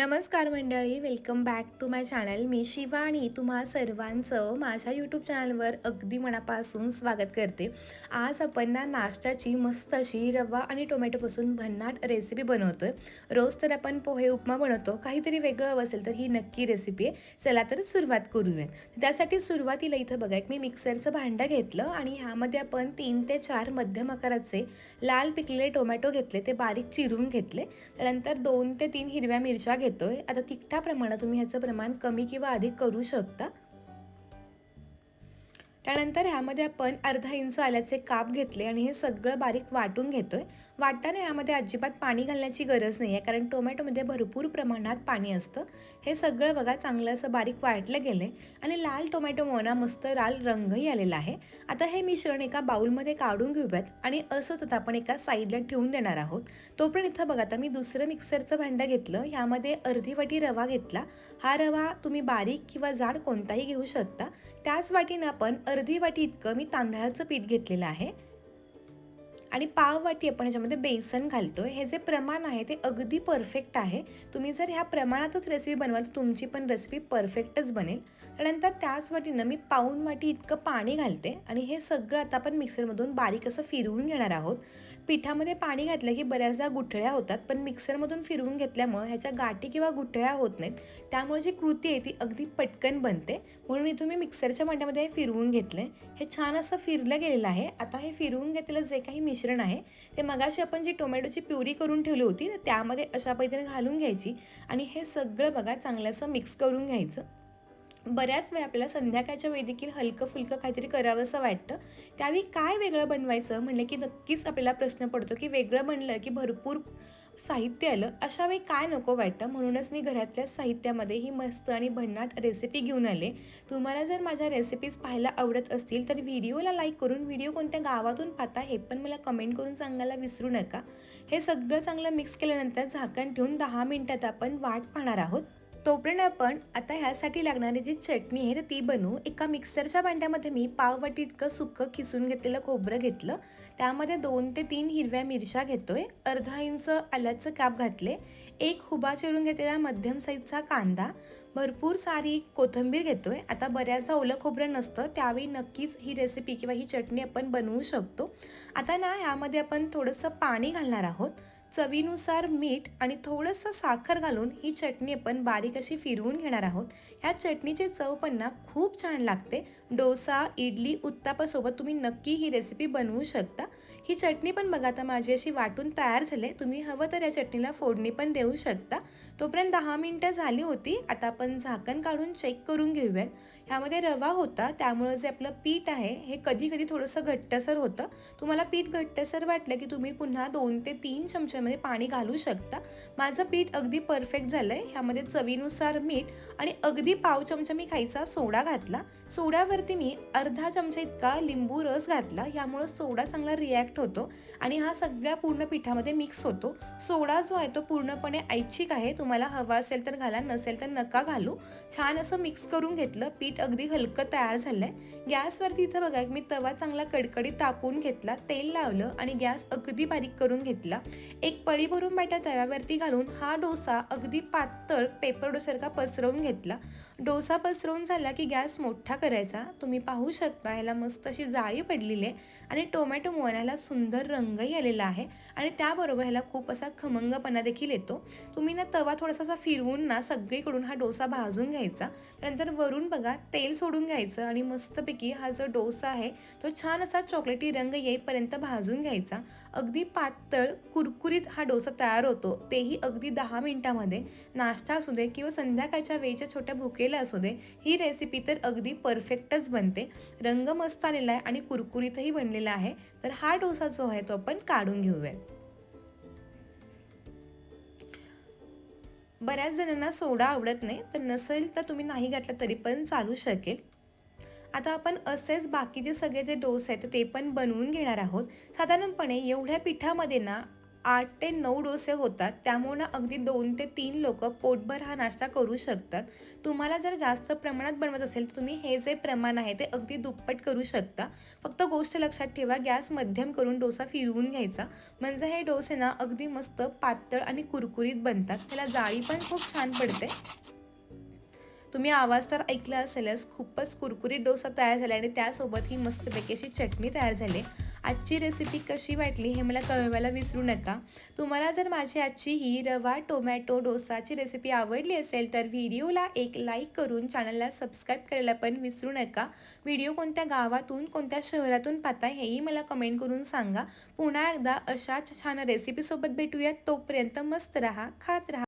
नमस्कार मंडळी welcome back to my channel मी शिवानी तुम्हा सर्वांचं माझ्या यूट्यूब चॅनलवर अगदी मनापासून स्वागत करते. आज आपण ना नाश्त्याची मस्त अशी रवा आणि टोमॅटोपासून भन्नाट रेसिपी बनवतो आहे रोज तर आपण पोहे उपमा बनवतो. काहीतरी वेगळं हवं असेल तर ही नक्की रेसिपी आहे. चला तर सुरुवात करूयात. त्यासाठी सुरुवातीला इथं बघा एक मी मिक्सरचं भांडं घेतलं आणि ह्यामध्ये आपण तीन ते चार मध्यम आकाराचे लाल पिकलेले टोमॅटो घेतले ते बारीक चिरून घेतले. त्यानंतर दोन ते तीन हिरव्या मिरच्या घेतोय. आता तिखटाप्रमाणे तुम्ही ह्याचं प्रमाण कमी किंवा अधिक करू शकता. त्यानंतर ह्यामध्ये आपण अर्धा इंच आल्याचे काप घेतले आणि हे सगळं बारीक वाटून घेतो आहे वाटताना ह्यामध्ये अजिबात पाणी घालण्याची गरज नाही आहे कारण टोमॅटोमध्ये भरपूर प्रमाणात पाणी असतं. हे सगळं बघा चांगलं असं बारीक वाटलं गेलं आणि लाल टोमॅटो मोना मस्त लाल रंगही आलेला आहे. आता हे मिश्रण एका बाउलमध्ये काढून घेऊयात आणि असंच आता आपण एका साईडला ठेवून देणार आहोत. तोपर्यंत इथं बघा आता मी दुसरं मिक्सरचं भांडं घेतलं. ह्यामध्ये अर्धी वाटी रवा घेतला. हा रवा तुम्ही बारीक किंवा जाड कोणताही घेऊ शकता. त्याच वाटीनं आपण अर्धी वाटी इतकं मी तांदळाचं पीठ घेतलेलं आहे. आणि पाव वाटी आपण ह्याच्यामध्ये बेसन घालतो हे जे प्रमाण आहे ते अगदी परफेक्ट आहे. तुम्ही जर ह्या प्रमाणातच रेसिपी बनवाल तर तुमची पण रेसिपी परफेक्टच बनेल. त्यानंतर त्याच वाटीनं मी पाऊन वाटी इतकं पाणी घालते आणि हे सगळं आता आपण मिक्सरमधून बारीक असं फिरवून घेणार आहोत. पिठामध्ये पाणी घातलं की बऱ्याचदा गुठळ्या होतात पण मिक्सरमधून फिरवून घेतल्यामुळे ह्याच्या गाठी किंवा गुठळ्या होत नाहीत. त्यामुळे जी कृती आहे ती अगदी पटकन बनते. म्हणून इथून मी मिक्सरच्या भांड्यामध्ये हे फिरवून घेतलं हे छान असं फिरलं गेलेलं आहे. आता हे फिरवून घेतलेलं जे काही मिश्रण मिश्रण आहे. ते मगाशी आपण जी टोमॅटोची प्युरी करून ठेवली होती तर त्यामध्ये अशा पद्धतीने घालून घ्यायची आणि हे सगळं बघा चांगलंसं मिक्स करून घ्यायचं. बऱ्याच वेळा आपल्याला संध्याकाळच्या वेळी देखील हलकं फुलकं काहीतरी करावंसं वाटतं. त्यावेळी काय वेगळं बनवायचं? म्हणलं की नक्कीच आपल्याला प्रश्न पडतो की वेगळं बनलं की भरपूर साहित्य आलं अशा वेळी काय नको वाटतं? म्हणूनच मी घरातल्या साहित्यामध्ये ही मस्त आणि भन्नाट रेसिपी घेऊन आले. तुम्हाला जर माझ्या रेसिपीज पाहायला आवडत असतील तर व्हिडिओला लाईक करून व्हिडिओ कोणत्या गावातून पाहता हे पण मला कमेंट करून सांगायला विसरू नका. हे सगळं चांगलं मिक्स केल्यानंतर झाकण ठेवून दहा मिनटात आपण वाट पाहणार आहोत. तोपर्यंत आपण आता ह्यासाठी लागणारी जी चटणी आहे तर ती बनवू. एका मिक्सरच्या भांड्यामध्ये मी पाववाटी इतकं सुकं खिसून घेतलेलं खोबरं घेतलं. त्यामध्ये दोन ते तीन हिरव्या मिरच्या घेतोय. अर्धा इंच आल्याचं काप घातले. एक हुबा चिरून घेतलेला मध्यम साईजचा कांदा. भरपूर सारी कोथिंबीर घेतोय. आता बऱ्याचदा ओलं खोबरं नसतं त्यावेळी नक्कीच ही रेसिपी किंवा ही चटणी आपण बनवू शकतो. आता ना ह्यामध्ये आपण थोडंसं पाणी घालणार आहोत. चवीनुसार मीठ आणि थोडंसं साखर घालून ही चटणी आपण बारीक अशी फिरवून घेणार आहोत. ह्या चटणीची चव पण ना खूप छान लागते. डोसा इडली उत्तापासोबत तुम्ही नक्की ही रेसिपी बनवू शकता. ही चटणी पण बघा आता माझी अशी वाटून तयार झाले तुम्ही हवं तर या चटणीला फोडणी पण देऊ शकता. तोपर्यंत दहा मिनटं झाली होती. आता आपण झाकण काढून चेक करून घेऊयात. ह्यामध्ये रवा होता त्यामुळं जे आपलं पीठ आहे हे कधी कधी थोडंसं घट्टसर होतं. तुम्हाला पीठ घट्टसर वाटलं की तुम्ही पुन्हा दोन ते तीन चमच्यामध्ये पाणी घालू शकता. माझं पीठ अगदी परफेक्ट झालं आहे ह्यामध्ये चवीनुसार मीठ आणि अगदी पाव चमचा मी खायचा सोडा घातला. सोड्यावरती मी अर्धा चमचा इतका लिंबू रस घातला. ह्यामुळं सोडा चांगला रिॲक्ट होतो आणि हा सगळ्या पूर्ण पिठामध्ये मिक्स होतो. सोडा जो आहे तो पूर्णपणे ऐच्छिक आहे. तुम्हाला हवा असेल तर घाला नसेल तर नका घालू. छान असं मिक्स करून घेतलं. पीठ अगदी हलकं तयार झालं आहे गॅसवरती इथं बघा मी तवा चांगला कडकडीत तापून घेतला तेल लावलं आणि गॅस अगदी बारीक करून घेतला. एक पळी भरून बॅटर तव्यावरती घालून हा डोसा अगदी पातळ पेपर डोसारखा पसरवून घेतला. डोसा पसरवून झाला की गॅस मोठा करायचा. तुम्ही पाहू शकता ह्याला मस्त अशी जाळी पडलेली आहे आणि टोमॅटो मोहनाला सुंदर रंगही आलेला आहे आणि त्याबरोबर ह्याला खूप असा खमंगपणा देखील येतो. तुम्ही ना तवा थोडासा असा फिरवून ना सगळीकडून हा डोसा भाजून घ्यायचा. त्यानंतर वरून बघा तेल सोडून घ्यायचं आणि मस्तपैकी हा जो डोसा आहे तो छान असा चॉकलेटी रंग येईपर्यंत भाजून घ्यायचा. अगदी पातळ कुरकुरीत हा डोसा तयार होतो. तेही अगदी दहा मिनिटामध्ये. नाश्ता असू दे किंवा संध्याकाळच्या वेळच्या छोट्या भुकेला असू दे ही रेसिपी तर अगदी परफेक्टच बनते. रंग मस्त आलेला आहे आणि कुरकुरीतही बनलेला आहे. तर हा डोसा जो आहे तो आपण काढून घेऊया बऱ्याच जणांना सोडा आवडत नाही तर नसेल तर तुम्ही नाही घातलं तरी पण चालू शकेल. आता आपण असेच बाकीचे सगळे जे डोस आहेत ते पण बनवून घेणार आहोत. साधारणपणे एवढ्या पिठामध्ये ना आठ ते नऊ डोसे होतात. त्यामुळं अगदी दोन ते तीन लोक पोटभर हा नाश्ता करू शकतात. तुम्हाला जर जास्त प्रमाणात बनवत असेल तर तुम्ही हे जे प्रमाण आहे ते अगदी दुप्पट करू शकता. फक्त गोष्ट लक्षात ठेवा गॅस मध्यम करून डोसा फिरवून घ्यायचा. म्हणजे हे डोसे ना अगदी मस्त पातळ आणि कुरकुरीत बनतात. त्याला जाळी पण खूप छान पडते. तुम्ही आवाज तर ऐकला असेलच खूपच कुरकुरीत डोसा तयार झाला आणि त्यासोबत ही मस्तपैकी अशी चटणी तयार झाली. आजची रेसिपी कशी वाटली हे मला कळवायला विसरू नका. तुम्हाला जर माझी आजची ही रवा टोमॅटो डोसाची रेसिपी आवडली असेल तर व्हिडिओला एक लाईक करून चॅनलला सबस्क्राईब करायला पण विसरू नका. व्हिडिओ कोणत्या गावातून कोणत्या शहरातून पाहता हेही मला कमेंट करून सांगा. पुन्हा एकदा अशाच छान रेसिपीसोबत भेटूयात. तोपर्यंत मस्त रहा खात राहा.